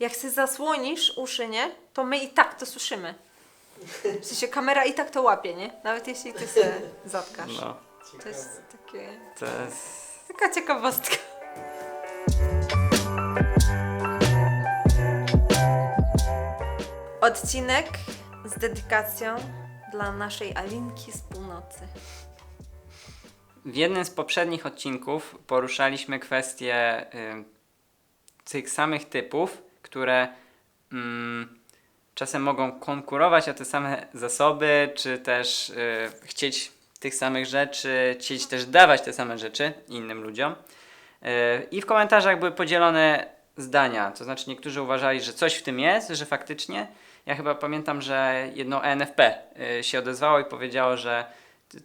jak ty zasłonisz uszy, nie? To my i tak to słyszymy. W sensie kamera i tak to łapie, nie? Nawet jeśli ty się zatkasz. No, To jest takie... to jest... Taka ciekawostka. Odcinek z dedykacją dla naszej Alinki z północy. W jednym z poprzednich odcinków poruszaliśmy kwestię y, tych samych typów, które mm, czasem mogą konkurować o te same zasoby, czy też y, chcieć tych samych rzeczy, chcieć też dawać te same rzeczy innym ludziom. Y, I w komentarzach były podzielone zdania, to znaczy niektórzy uważali, że coś w tym jest, że faktycznie. Ja chyba pamiętam, że jedno ENFP y, się odezwało i powiedziało, że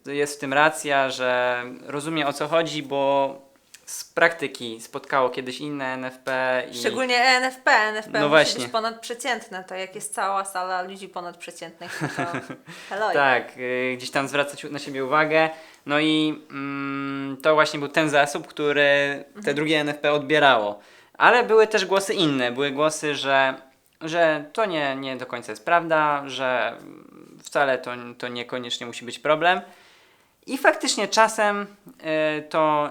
jest w tym racja, że rozumie o co chodzi, bo z praktyki spotkało kiedyś inne NFP i Szczególnie ENFP. ENFP No musi właśnie. być ponadprzeciętne. To jak jest cała sala ludzi ponadprzeciętnych, to hello. tak, y, gdzieś tam zwracać na siebie uwagę. No i mm, to właśnie był ten zasób, który te drugie NFP odbierało. Ale były też głosy inne. Były głosy, że, że to nie, nie do końca jest prawda, że wcale to, to niekoniecznie musi być problem. I faktycznie czasem y, to,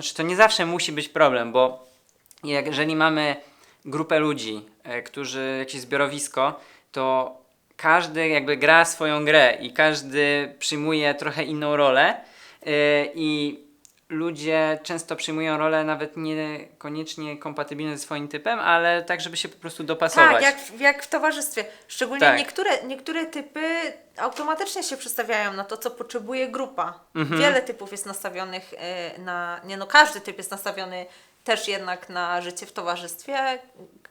znaczy to nie zawsze musi być problem, bo jeżeli mamy grupę ludzi, y, którzy jakieś zbiorowisko, to każdy jakby gra swoją grę i każdy przyjmuje trochę inną rolę y, i ludzie często przyjmują rolę nawet niekoniecznie kompatybilne ze swoim typem, ale tak, żeby się po prostu dopasować. Tak, jak, w- jak w towarzystwie. Szczególnie Tak. niektóre, niektóre typy automatycznie się przestawiają na to, co potrzebuje grupa. Mhm. Wiele typów jest nastawionych e, na. Nie no, każdy typ jest nastawiony też jednak na życie w towarzystwie.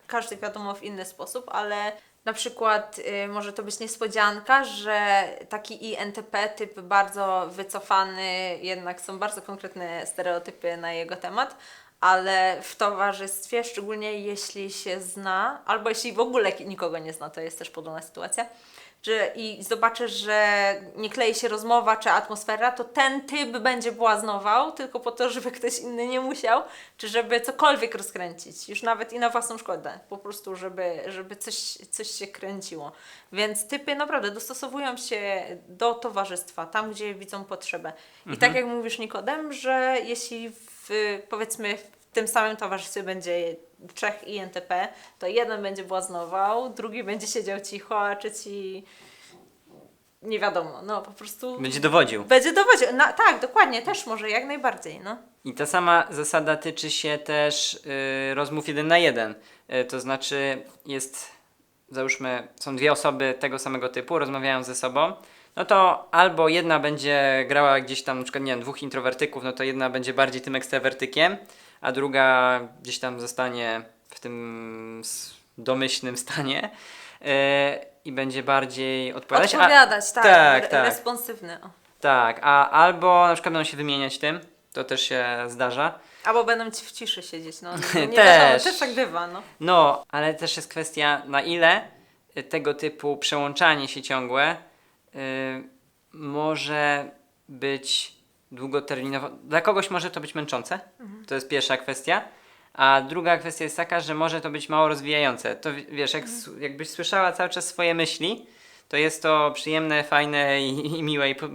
Każdy wiadomo w inny sposób, ale na przykład y, może to być niespodzianka, że taki INTP typ bardzo wycofany, jednak są bardzo konkretne stereotypy na jego temat, ale w towarzystwie, szczególnie jeśli się zna, albo jeśli w ogóle nikogo nie zna, to jest też podobna sytuacja, że i zobaczysz, że nie klei się rozmowa czy atmosfera, to ten typ będzie błaznował tylko po to, żeby ktoś inny nie musiał, czy żeby cokolwiek rozkręcić, już nawet i na własną szkodę, po prostu, żeby, żeby coś, coś się kręciło. Więc typy naprawdę dostosowują się do towarzystwa, tam gdzie widzą potrzebę. I tak jak mówisz Nikodem, że jeśli w, powiedzmy w tym samym towarzystwie będzie trzech INTP, to jeden będzie błaznował, drugi będzie siedział cicho, a trzeci nie wiadomo, no po prostu Będzie dowodził. będzie dowodził. Na, tak, dokładnie, też może, jak najbardziej, no. I ta sama zasada tyczy się też y, rozmów jeden na jeden. Y, to znaczy jest, załóżmy, są dwie osoby tego samego typu, rozmawiają ze sobą, no to albo jedna będzie grała gdzieś tam, na przykład, nie wiem, dwóch introwertyków, no to jedna będzie bardziej tym ekstrawertykiem, a druga gdzieś tam zostanie w tym domyślnym stanie y, i będzie bardziej odpowiadać. a- Odpowiadać, tak, tak, re- tak. responsywny. O. tak, a albo na przykład będą się wymieniać tym, to też się zdarza. Albo będą ci w ciszy siedzieć, no. nie Też. wiadomo, też tak bywa, no. No, ale też jest kwestia, na ile y, tego typu przełączanie się ciągłe y, może być długoterminowo. Dla kogoś może to być męczące. To jest pierwsza kwestia. A druga kwestia jest taka, że może to być mało rozwijające. To wi- wiesz, jak, s- jakbyś słyszała cały czas swoje myśli, to jest to przyjemne, fajne i, i miłe, i po,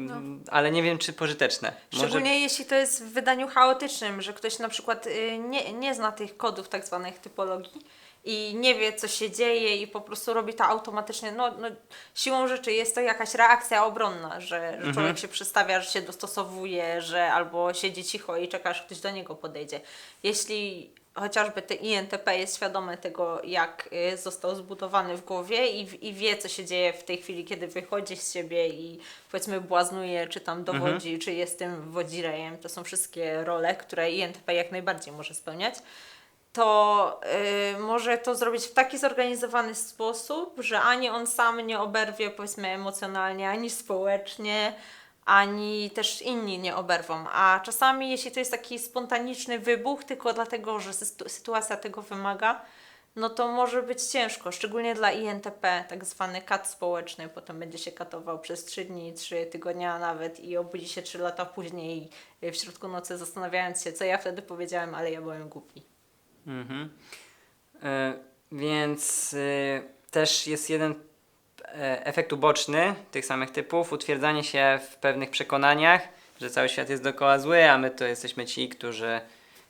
ale nie wiem, czy pożyteczne. Może- Szczególnie jeśli to jest w wydaniu chaotycznym, że ktoś na przykład y, nie, nie zna tych kodów tak zwanych typologii i nie wie, co się dzieje i po prostu robi to automatycznie. No, no, siłą rzeczy jest to jakaś reakcja obronna, że, że człowiek się przystawia, że się dostosowuje, że albo siedzi cicho i czeka, aż ktoś do niego podejdzie. Jeśli chociażby te INTP jest świadome tego, jak y, został zbudowany w głowie i, i wie, co się dzieje w tej chwili, kiedy wychodzi z siebie i powiedzmy błaznuje, czy tam dowodzi, czy jest tym wodzirejem. To są wszystkie role, które INTP jak najbardziej może spełniać to y, może to zrobić w taki zorganizowany sposób, że ani on sam nie oberwie, powiedzmy, emocjonalnie, ani społecznie, ani też inni nie oberwą. A czasami, jeśli to jest taki spontaniczny wybuch, tylko dlatego, że sytu- sytuacja tego wymaga, no to może być ciężko, szczególnie dla INTP, tak zwany kat społeczny, potem będzie się katował przez 3 dni, 3 tygodnia nawet i obudzi się 3 lata później y, w środku nocy zastanawiając się, co ja wtedy powiedziałem, ale ja byłem głupi. Mhm. E, Więc y, też jest jeden e, efekt uboczny tych samych typów, utwierdzanie się w pewnych przekonaniach, że cały świat jest dookoła zły, a my to jesteśmy ci, którzy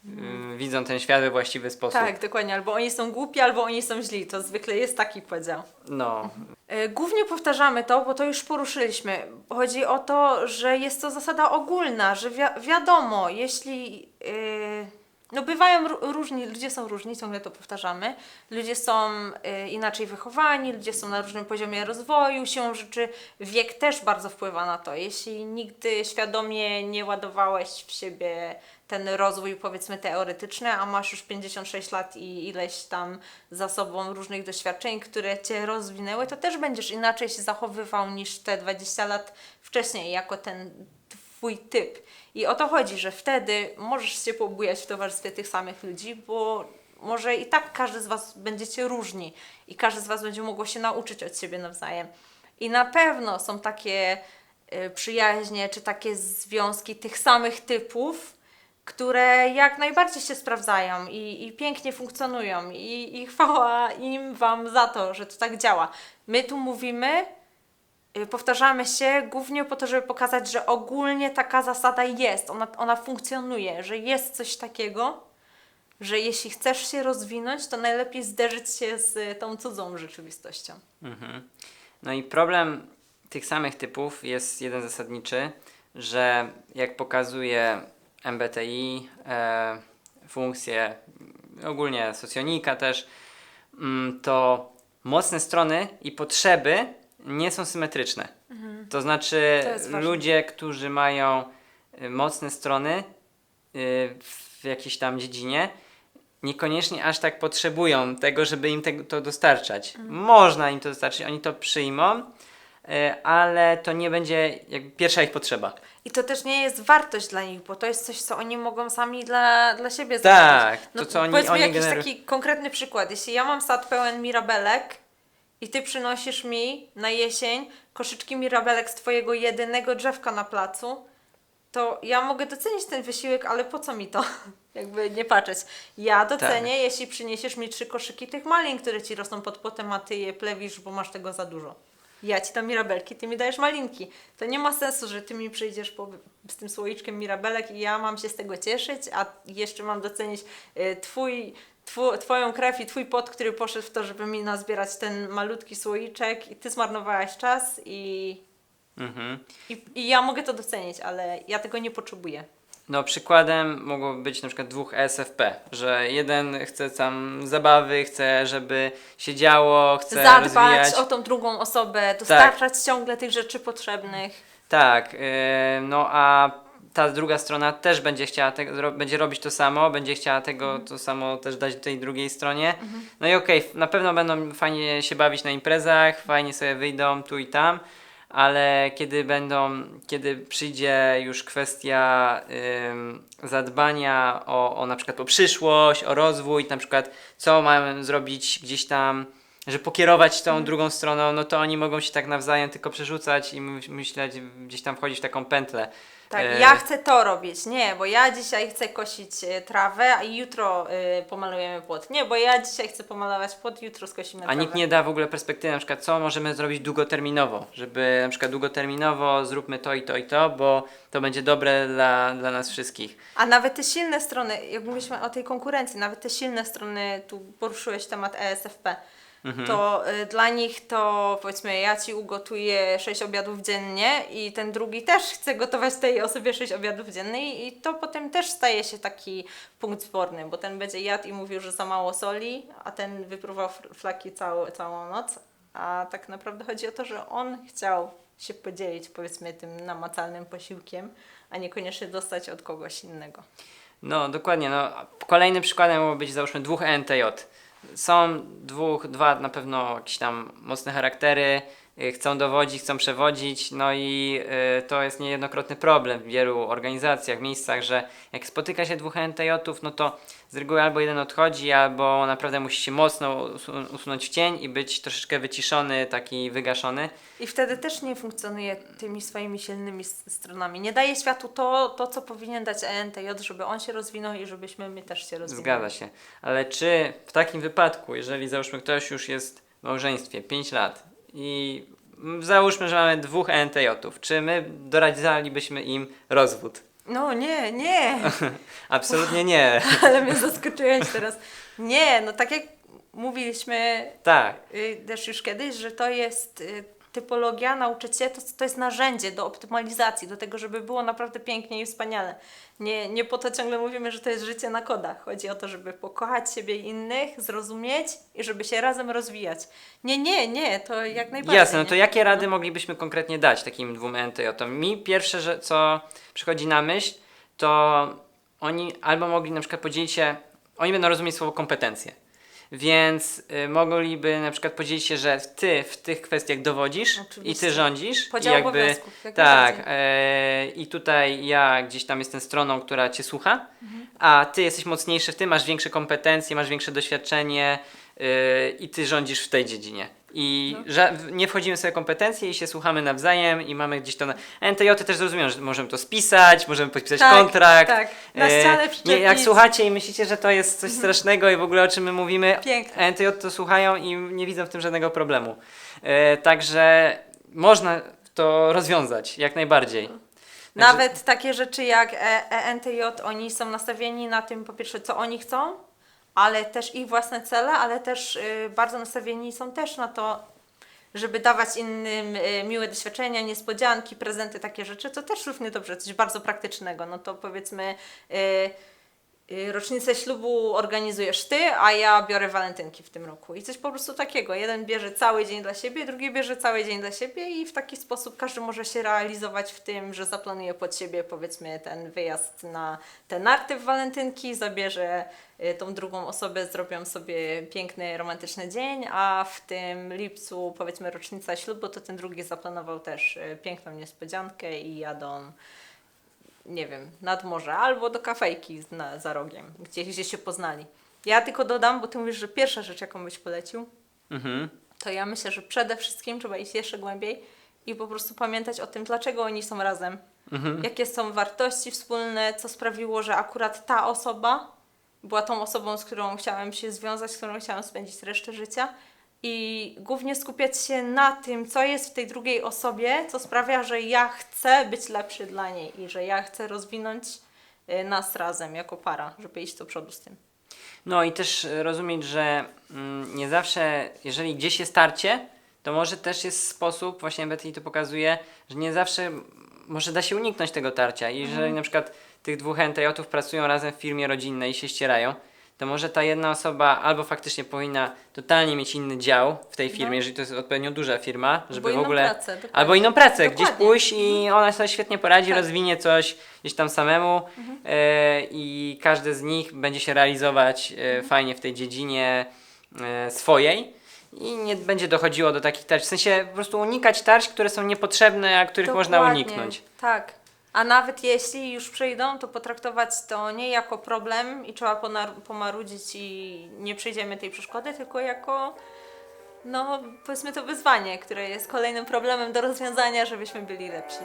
y, widzą ten świat we właściwy sposób. Tak, dokładnie. Albo oni są głupi, albo oni są źli. To zwykle jest taki podział. No, E, Głównie powtarzamy to, bo to już poruszyliśmy. Chodzi o to, że jest to zasada ogólna, że wi- wiadomo, jeśli. Yy, no bywają ró- różni, ludzie są różni, ciągle to powtarzamy. Ludzie są y, inaczej wychowani, ludzie są na różnym poziomie rozwoju, siłą rzeczy wiek też bardzo wpływa na to. Jeśli nigdy świadomie nie ładowałeś w siebie ten rozwój powiedzmy teoretyczny, a masz już 56 lat i ileś tam za sobą różnych doświadczeń, które cię rozwinęły, to też będziesz inaczej się zachowywał niż te 20 lat wcześniej, jako ten twój typ. I o to chodzi, że wtedy możesz się pobujać w towarzystwie tych samych ludzi, bo może i tak każdy z Was będziecie różni i każdy z Was będzie mogło się nauczyć od siebie nawzajem. I na pewno są takie y, przyjaźnie czy takie związki tych samych typów, które jak najbardziej się sprawdzają i, i pięknie funkcjonują i, i chwała im Wam za to, że to tak działa. My tu mówimy, powtarzamy się głównie po to, żeby pokazać, że ogólnie taka zasada jest, ona, ona funkcjonuje, że jest coś takiego, że jeśli chcesz się rozwinąć, to najlepiej zderzyć się z tą cudzą rzeczywistością. Mhm. No i problem tych samych typów jest jeden zasadniczy, że jak pokazuje MBTI, e, funkcje ogólnie socjonika też, mm, to mocne strony i potrzeby nie są symetryczne. To znaczy Mhm. To jest ważne. ludzie, którzy mają y, mocne strony y, w jakiejś tam dziedzinie, niekoniecznie aż tak potrzebują tego, żeby im tego, to dostarczać. Mhm. Można im to dostarczyć, oni to przyjmą, y, ale to nie będzie jakby pierwsza ich potrzeba. I to też nie jest wartość dla nich, bo to jest coś, co oni mogą sami dla, dla siebie zrobić. Tak, to co oni, Powiedzmy oni jakiś generują. taki konkretny przykład. Jeśli ja mam sad pełen mirabelek i ty przynosisz mi na jesień koszyczki mirabelek z twojego jedynego drzewka na placu, to ja mogę docenić ten wysiłek, ale po co mi to? Jakby nie patrzeć. Ja docenię, Tak. jeśli przyniesiesz mi trzy koszyki tych malin, które ci rosną pod płotem, a ty je plewisz, bo masz tego za dużo. Ja ci dam mirabelki, ty mi dajesz malinki. To nie ma sensu, że ty mi przyjdziesz po, z tym słoiczkiem mirabelek i ja mam się z tego cieszyć, a jeszcze mam docenić y, twój, twoją krew i twój pot, który poszedł w to, żeby mi nazbierać ten malutki słoiczek i ty zmarnowałaś czas i, Mhm. i, i ja mogę to docenić, ale ja tego nie potrzebuję. No przykładem mogło być na przykład dwóch ESFP, że jeden chce tam zabawy, chce, żeby się działo, chce Zadbać rozwijać. o tą drugą osobę, dostarczać ciągle tych rzeczy potrzebnych. Tak, yy, no a ta druga strona też będzie chciała zro- będzie robić to samo, będzie chciała tego Mhm. to samo też dać tej drugiej stronie. No i okej, na pewno będą fajnie się bawić na imprezach, fajnie sobie wyjdą tu i tam, ale kiedy będą, kiedy przyjdzie już kwestia ym, zadbania o, o na przykład o przyszłość, o rozwój, na przykład co mamy zrobić gdzieś tam, że pokierować tą drugą stroną, no to oni mogą się tak nawzajem tylko przerzucać i my- myśleć, gdzieś tam wchodzić w taką pętlę. Tak, E, ja chcę to robić. Nie, bo ja dzisiaj chcę kosić e, trawę, a jutro y, pomalujemy płot. Nie, bo ja dzisiaj chcę pomalować płot, jutro skosimy A trawę. nikt nie da w ogóle perspektywy, na przykład co możemy zrobić długoterminowo, żeby na przykład długoterminowo zróbmy to i to i to, bo to będzie dobre dla, dla nas wszystkich. A nawet te silne strony, jak mówiliśmy o tej konkurencji, nawet te silne strony, tu poruszyłeś temat ESFP, Mhm. to y, dla nich to powiedzmy ja Ci ugotuję 6 obiadów dziennie i ten drugi też chce gotować tej osobie 6 obiadów dziennie i to potem też staje się taki punkt sporny, bo ten będzie jadł i mówił, że za mało soli, a ten wyprówał fr- flaki całą, całą noc, a tak naprawdę chodzi o to, że on chciał się podzielić powiedzmy tym namacalnym posiłkiem, a niekoniecznie dostać od kogoś innego. No dokładnie, no kolejnym przykładem mogło być załóżmy dwóch ENTJ. Są dwóch, dwa na pewno jakieś tam mocne charaktery, y, chcą dowodzić, chcą przewodzić, no i y, to jest niejednokrotny problem w wielu organizacjach, miejscach, że jak spotyka się dwóch NTJ-ów, no to z reguły albo jeden odchodzi, albo naprawdę musi się mocno usu- usunąć w cień i być troszeczkę wyciszony, taki wygaszony. I wtedy też nie funkcjonuje tymi swoimi silnymi stronami. Nie daje światu to, to co powinien dać ENTJ, żeby on się rozwinął i żebyśmy my też się rozwinęli. Zgadza się. Ale czy w takim wypadku, jeżeli załóżmy ktoś już jest w małżeństwie 5 lat i załóżmy, że mamy dwóch NTJ-ów, czy my doradzalibyśmy im rozwód? No nie, nie, Absolutnie nie. ale mnie zaskoczyłeś teraz. Nie, no tak jak mówiliśmy Tak. y, też już kiedyś, że to jest y, typologia, nauczycie, to, to jest narzędzie do optymalizacji, do tego, żeby było naprawdę pięknie i wspaniale. Nie, nie po to ciągle mówimy, że to jest życie na kodach. Chodzi o to, żeby pokochać siebie i innych, zrozumieć i żeby się razem rozwijać. Nie, nie, nie, to jak najbardziej. Jasne, no to nie? jakie rady moglibyśmy konkretnie dać takim dwóm NTJ-om? Mi pierwsze, że, co przychodzi na myśl, to oni albo mogli na przykład podzielić się, oni będą rozumieć słowo kompetencje. Więc y, mogliby na przykład podzielić się, że ty w tych kwestiach dowodzisz i Oczywiście. ty rządzisz. Podział i jakby, obowiązków, jak Tak, najbardziej. e, i tutaj ja gdzieś tam jestem stroną, która cię słucha, a ty jesteś mocniejszy w tym, masz większe kompetencje, masz większe doświadczenie y, i ty rządzisz w tej dziedzinie. I No. nie wchodzimy w swoje kompetencje i się słuchamy nawzajem i mamy gdzieś to na... NTJ też rozumieją, że możemy to spisać, możemy podpisać Tak, kontrakt. tak. Na E, ścianę nie, przyczepić. Jak słuchacie i myślicie, że to jest coś strasznego i w ogóle o czym my mówimy, Piękne. NTJ to słuchają i nie widzą w tym żadnego problemu. E, także można to rozwiązać, jak najbardziej. Także- Nawet takie rzeczy jak E- ENTJ, oni są nastawieni na tym, po pierwsze, co oni chcą, ale też ich własne cele, ale też y, bardzo nastawieni są też na to, żeby dawać innym y, miłe doświadczenia, niespodzianki, prezenty, takie rzeczy, to też równie dobrze, coś bardzo praktycznego. No to powiedzmy, y, y, rocznicę ślubu organizujesz ty, a ja biorę walentynki w tym roku. I coś po prostu takiego. Jeden bierze cały dzień dla siebie, drugi bierze cały dzień dla siebie i w taki sposób każdy może się realizować w tym, że zaplanuje pod siebie powiedzmy ten wyjazd na te narty w walentynki, zabierze y, tą drugą osobę, zrobią sobie piękny, romantyczny dzień, a w tym lipcu powiedzmy rocznica ślubu, to ten drugi zaplanował też y, piękną niespodziankę i jadą nie wiem, nad morze albo do kafejki na, za rogiem, gdzie, gdzie się poznali. Ja tylko dodam, bo ty mówisz, że pierwsza rzecz, jaką byś polecił, Mhm. to ja myślę, że przede wszystkim trzeba iść jeszcze głębiej i po prostu pamiętać o tym, dlaczego oni są razem, Mhm. jakie są wartości wspólne, co sprawiło, że akurat ta osoba była tą osobą, z którą chciałem się związać, z którą chciałem spędzić resztę życia. I głównie skupiać się na tym, co jest w tej drugiej osobie, co sprawia, że ja chcę być lepszy dla niej i że ja chcę rozwinąć y, nas razem jako para, żeby iść do przodu z tym. No i też e, rozumieć, że mm, nie zawsze, jeżeli gdzieś jest starcie, to może też jest sposób, właśnie Betty to pokazuje, że nie zawsze może da się uniknąć tego tarcia. I jeżeli na przykład tych dwóch NTJ-ów pracują razem w firmie rodzinnej i się ścierają, to może ta jedna osoba albo faktycznie powinna totalnie mieć inny dział w tej firmie, No. jeżeli to jest odpowiednio duża firma, żeby inną w ogóle... pracę, dokładnie. albo inną pracę, gdzieś Dokładnie. pójść i ona sobie świetnie poradzi, Tak. rozwinie coś gdzieś tam samemu e, i każdy z nich będzie się realizować e, Mhm. fajnie w tej dziedzinie e, swojej i nie będzie dochodziło do takich tarć. W sensie po prostu unikać tarć, które są niepotrzebne, a których można Dokładnie, uniknąć. Tak. A nawet jeśli już przyjdą, to potraktować to nie jako problem i trzeba pomarudzić i nie przejdziemy tej przeszkody, tylko jako, no powiedzmy to wyzwanie, które jest kolejnym problemem do rozwiązania, żebyśmy byli lepsi.